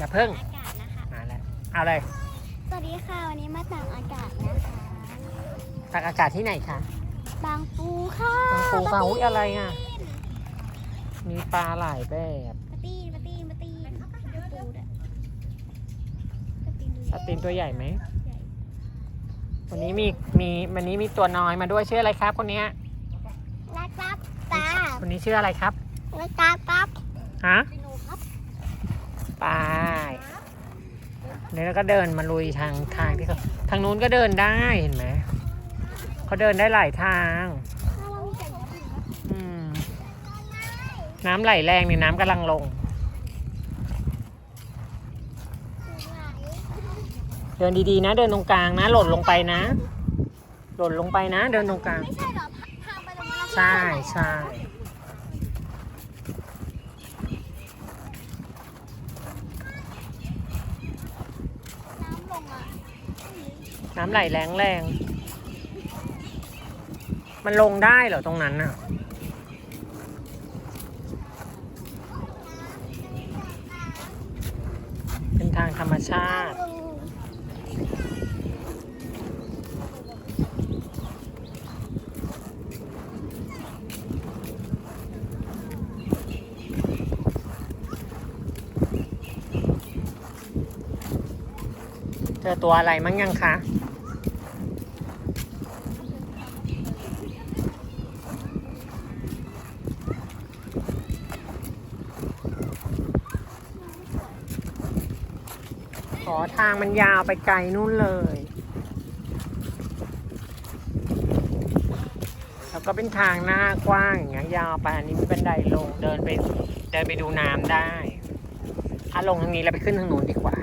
อย่าเพิ่งอากาศนะคะ มาแล้วเอาเลยสวัสดีค่ะ วันนี้มาต่างอากาศนะคะตักอากาศที่ไหนคะบางปูค่ะบางปูค่ะปลอุ๊ยอะไรอะ มีปลาหลายแบบปลาตีนปลาตีนปลาตีนปูด้วยปลาตีนดูปลาตีนตัวใหญ่ไหมใหญ่วันนี้มีมีวันนี้มีตัวน้อยมาด้วยชื่ออะไรครับคนเนี้ยนะครับตาคนนี้ชื่ออะไรครับนะครับครับฮะพี่หนูครับ ไปเดี๋ยวเราก็เดินมาลุยทางทางที่เขาทางนู้นก็เดินได้เห็นไหมเขาเดินได้หลายทางถ้าเราใส่กระดิ่งนะอืมน้ำไหลแรงนี่น้ำกำลังลง เดินดีๆนะ เดินตรงกลางนะ หล่นลงไปนะ หล่นลงไปนะ เดินตรงกลางไม่ใช่เหรอทางไปตรงนั้นใช่ใช่ น้ำลงอะ น้ำไหลแรงแรง มันลงได้เหรอตรงนั้นน่ะ เป็นทางธรรมชาติเจอตัวอะไรมั้งยังคะ อทางมันยาวไปไกลนู่นเลย แล้วก็เป็นทางหน้ากว้างอย่างเงี้ยยาวไปอันนี้มีบันไดลงเดินไปเดินไปดูน้ำได้ถ้าลงทางนี้เราไปขึ้นทางนู้นดีกว่า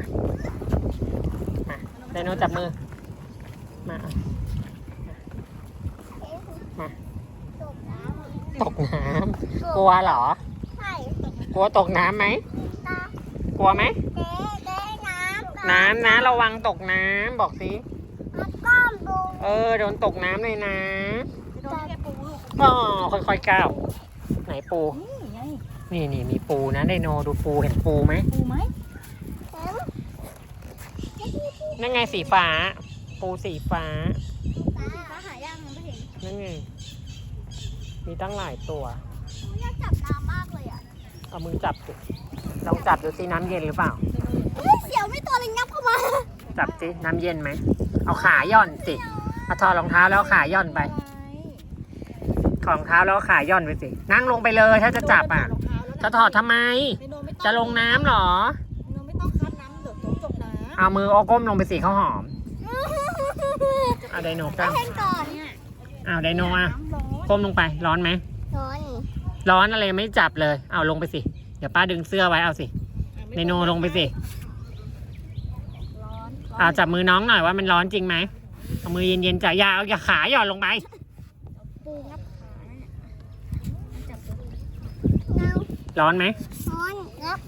มาไดโนจับมือ มา มาตกน้ำตกน้ำกลัวเหรอใช่กลัวตกน้ำไหมตากลัวไหมเจ๊เจ๊ น้ำน้ำนะระวังตกน้ำบอกสิมันก้อมดูเออโดนตกน้ำเลยนะโดนแกปูลูกอ๋อค่อยๆก้าวไหนปู นี่ไงนี่นี่มีปูนะไดโนดูปูเห็นปูไหมปูไหมนั่นไงสีฟ้า ปูสีฟ้าตาหายากมันไม่เห็นนั่นไงมีตั้งหลายตัวหนูอยากจับน้ำมากเลยอะเอามือจับสิลองจับดูสิน้ำเย็นหรือเปล่าเฮ้ยเสียว ไม่ตัวเลยงับเข้ามาจับสิน้ำเย็นไหม เอาขาย่อนสิเอาถอดรองเท้าแล้วเอาขาย่อนไปถอดรองเท้าแล้วเอาขาย่อนไปสิ นั่งลงไปเลยถ้าจะจับอะ จะถอดทำไม จะลงน้ำเหรอโนไม่ต้องคัดน้ำเดี๋ยวจมจมน้ำเอามือเอาก้มลงไปสิข้าวหอม เอาไดโนก้มเล่นก่อนเนี่ยเอาไดโนอะน้ำร้อนก้มลงไปร้อนไหม ร้อน ร้อนอะไรไม่จับเลย เอาลงไปสิ เดี๋ยวป้าดึงเสื้อไว้เอาสิไดโนลงไปสิร้อน เอาจับมือน้องหน่อยว่ามันร้อนจริงไหมเอามือเย็นๆจ่ายยาเอาอย่าขาหย่อนลงไป ปูงับขาเนี่ยจับตัวเงาร้อนไหมร้อนงับ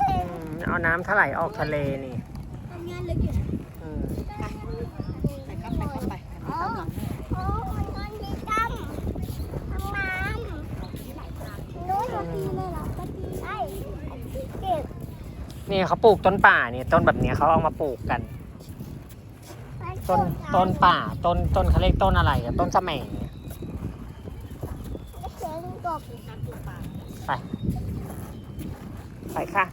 อืมเอาน้ำเท่าไหร่ออกทะเลนี่ทำงานลึกอยู่นะอืม ไปครับไปครับไปอ้โอ้ยนอนดีจังทำน้ำรู้ตัวตีเลยเหรอตัวตีใช่เก็บ นี่เขาปลูกต้นป่าเนี่ยต้นแบบเนี้ยเขาเอามาปลูกกัน ต้นต้นป่าต้นต้นเขาเรียกต้นอะไรอะต้นสะแหม่เนี่ยไปไปค่ะ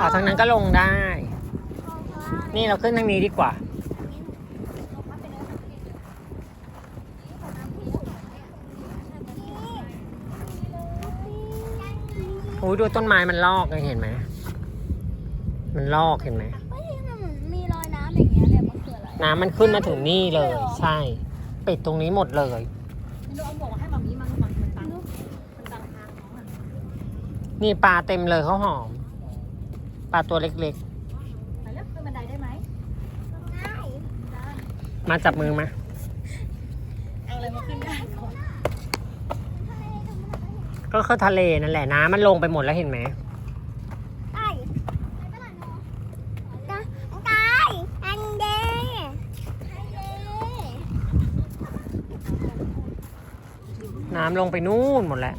อ๋อเอาทางนั้นก็ลงได้ นี่เราขึ้นทางนี้ดีกว่า โอ้ยดูต้นไม้มันลอกเลยเห็นไหม มันลอกเห็นไหมเฮ้ยมันเหมือนมีรอยน้ำอย่างเงี้ยเนี่ยมันคืออะไรน้ำมันขึ้นมาถึงนี่เลย ใช่ ปิดตรงนี้หมดเลยโนเอาบอกว่าให้แบบนี้มันมันมันตังมันตังทางน้องอะนี่ปลาเต็มเลยเขาวหอมป ลาตัวเล็กไปแล้วขึ้นบันไดได้ไหมง่ายๆมาจับมือมา เอาอะไรมาขึ้นได้ก่อนก็ก็คือทะเลนั่นแหละน้ำมันลงไปหมดแล้วเห็นไหมไก่ตาไก่อันเดอันเดน้ำลงไปนู่นหมดแล้ว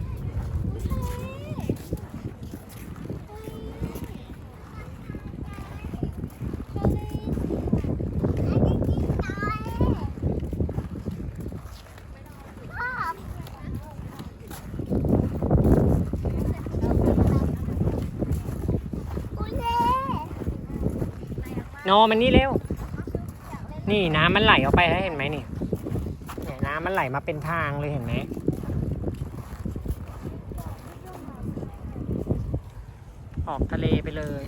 โนมันนี่เร็ว นี่น้ำมันไหลออกไปแล้วเห็นไหมนี่เนี่ยน้ำมันไหลมาเป็นทางเลยเห็นไหมออกทะเลไปเลย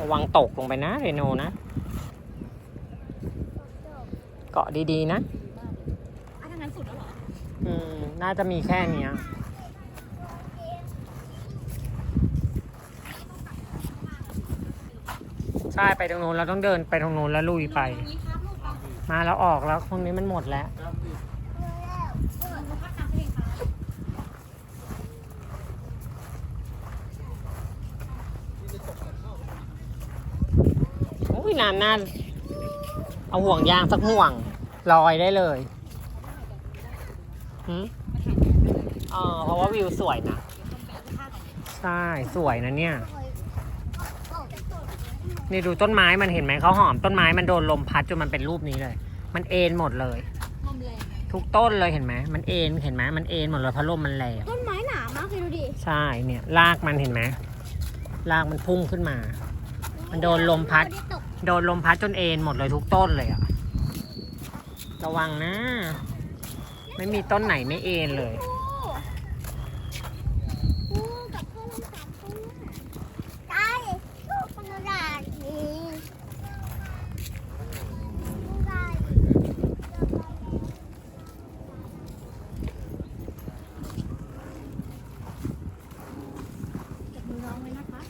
ระวังตกลงไปนะเรโนนะ เกาะดีๆนะอะถ้างั้นสุดแล้วเหรอ อืม น่าจะมีแค่เนี้ ใช่ไปตรงนู้นเราต้องเดินไปตรงนู้นแล้วลุยไปตรงนี้ครับลูกเอามาแล้วออกแล้วตรงนี้มันหมดแล้วโอ้ยนานนานเอาห่วงยางสักห่วงลอยได้เลยหืมเออเพราะว่าวิวสวยนะ ใช่ สวยนะเนี่ย นี่ดูต้นไม้มันเห็นไหมเขาหอมต้นไม้มันโดนลมพัดจนมันเป็นรูปนี้เลย มันเอ็นหมดเลย ลมแรงทุกต้นเลยเห็นไหมมันเอ็นเห็นไหมมันเอ็นหมดเลยเพราะลมมันแรงต้นไม้หนามากเลยดูดิใช่เนี่ยรากมันเห็นไหมรากมันพุ่งขึ้นมา มันโดนลมพัดตกโดนลมพัดจนเอ็นหมดเลยทุกต้นเลยอะระวังนะ ไม่มีต้นไหนไม่เอ็นเลย คู่กับเพื่อนเราสามตัวไก่ลูกมันราดีไก่ เก็บมือน้องไว้นะคะ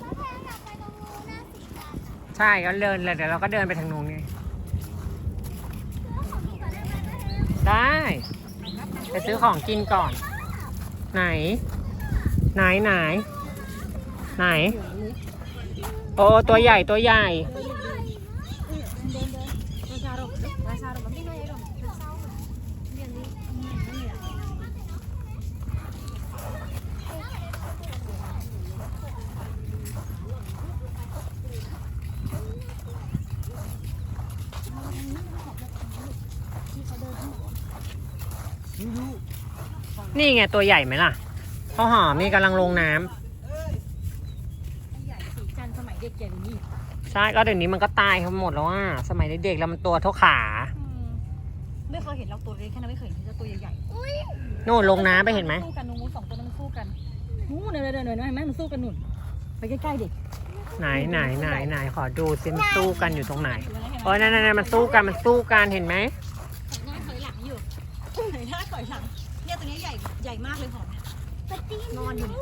แล้วแพงอยากไปตรงนู้นนะสีดำ ใช่ก็เดินเลยเดี๋ยวเราก็เดินไปทางนู้นไงแล้วของพี่ก่อนได้ไหมแพงได้ไปซื้อของกินก่อน ไหน ไหนไหน ไหน โอ้ตัวใหญ่ตัวใหญ่ เดินเดินเดินราชาดมราชาดมมันไม่ได้ดมเป็นเศร้าเรื่องนี้ไม่ไม่เนี่ย นี่ไงตัวใหญ่ไหมล่ะข้าวหอมนี่กำลังลงน้ำใหญ่สีจันทร์สมัยเด็กแก่นี่ใช่ก็เดี๋ยวนี้มันก็ตายกันหมดแล้วอะสมัยเด็กๆแล้วมันตัวเท่าขาไม่เคยเห็นเราตัวเล็กแค่นั้นไม่เคยเห็นที่ตัวใหญ่นู่นลงน้ำไปเห็นไหมสู้กันนู้นสองตัวนั้นสู้กันนู้นเดินเดินเดินเห็นไหมมันสู้กันนู่นไปใกล้ๆเด็กไหนไหนไหนไหนขอดูซิมันสู้กันอยู่ตรงไหนเออนั่นนั่นมันสู้กันมันสู้กันเห็นไหมถอยหน้าถอยหลังอยู่ถอยหน้าถอยหลังเนี่ย ตัวนี้ใหญ่ใหญ่มากเลยหอมเนี่ยปฏินอนอยู่เนี่ย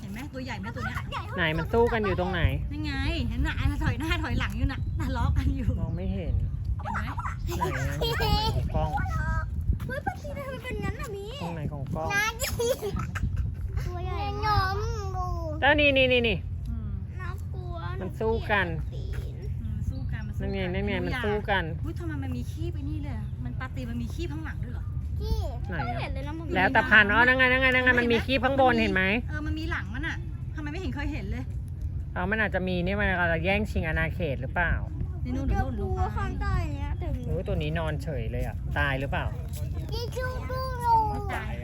เห็นไหมตัวใหญ่ไหมตัวเนี้ยไหนมันสู้กันอยู่ตรงไหนนั่นไงเห็นหน้าถอยหน้าถอยหลังอยู่น่ะน่ะล้อกันอยู่มองไม่เห็นเห็นไหมไหนนะของกล้องเฮ้ยปฏิทำไมเป็นงั้นอะมีตรงไหนของกล้องน้าดิตัวใหญ่หนมดูแล้วนี่นี่นี่นี่อืมน่ากลัวมันสู้กันปีนอืมสู้กันมันสู้นั่นไงกันั่นไงมันสู้กันอุ้ยทำไมมันมีขี้ไปนี่เลยอะมันปาตีมันมีขี้ข้างหลังด้วยเหรอ พี่ไหนไม่อะเห็นเลยนะมึงแล้วแต่พันอ๋อนั่นไงนั่นไงนั่นไงมันมีคลิปข้างบนเห็นไหมเออ มันมีหลังมันอะทำไมไม่เห็นเคยเห็นเลยเอามันอาจจะมีนี่มันอาจจะแย่งชิงอาณาเขตหรือเปล่านี่นู่นเจอนู่นปูนู่นข้างใต้เนี้ยถึงโอ้ยตัวนี้นอนเฉยเลยอะตายหรือเปล่าพี่ชูปูลง ตายหายใจอยู่